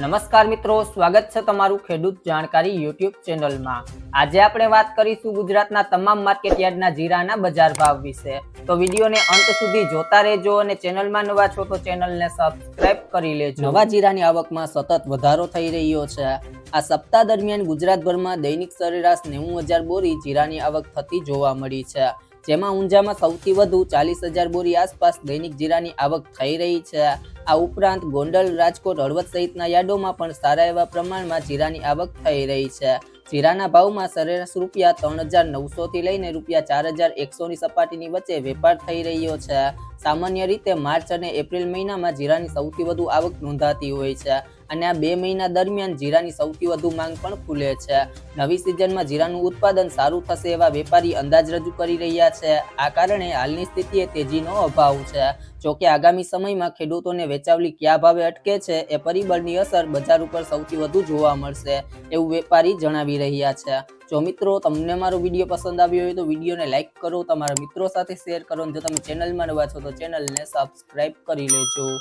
નમસ્કાર મિત્રો, સ્વાગત છે તમારું ખેડૂત જાણકારી યુટ્યુબ ચેનલમાં. આજે આપણે વાત કરીશું ગુજરાતના તમામ માર્કેટયાર્ડના જીરાના બજાર ભાવ વિશે. તો વિડીયોને અંત સુધી જોતા રહેજો અને ચેનલમાં નવા છો તો ચેનલને સબસ્ક્રાઇબ કરી લેજો. નવા જીરાની આવકમાં સતત વધારો થઈ રહ્યો છે. આ સપ્તાહ દરમિયાન ગુજરાતભરમાં દૈનિક સરેરાશ નેવું હજાર બોરી જીરાની આવક થતી જોવા મળી છે. જેમાં ઊંઝામાં સૌથી વધુ ચાલીસ હજાર બોરી આસપાસ દૈનિક જીરાની આવક થઈ રહી છે. આ ઉપરાંત ગોંડલ, રાજકોટ, હળવદ સહિતના યાર્ડોમાં પણ સારા એવા પ્રમાણમાં જીરાની આવક થઈ રહી છે. જીરાના ભાવમાં સરેરાશ રૂપિયા ત્રણ હજાર નવસો થી લઈને રૂપિયા ચાર હજાર એકસો ની સપાટીની વચ્ચે વેપાર થઈ રહ્યો છે. સામાન્ય રીતે માર્ચ અને એપ્રિલ મહિનામાં જીરાની સૌથી વધુ આવક નોંધાતી હોય છે અને આ બે મહિના દરમિયાન જીરાની સૌથી વધુ માંગ પણ ખુલે છે. નવી સિઝનમાં જીરાનું ઉત્પાદન સારું થશે એવા વેપારી અંદાજ રજૂ કરી રહ્યા છે. આ કારણે હાલની સ્થિતિએ તેજીનો અભાવ છે. જોકે આગામી સમયમાં ખેડૂતોને વેચાવલી કયા ભાવે અટકે છે એ પરિબળની અસર બજાર ઉપર સૌથી વધુ જોવા મળશે, એવું વેપારી જણાવી રહ્યા છે. જો મિત્રો તમને મારો વીડિયો પસંદ આવ્યો હોય તો વિડીયોને લાઇક કરો, તમારા મિત્રો સાથે શેર કરો જો તમે ચેનલમાં નવા છો તો ચેનલને સબસ્ક્રાઈબ કરી લેજો.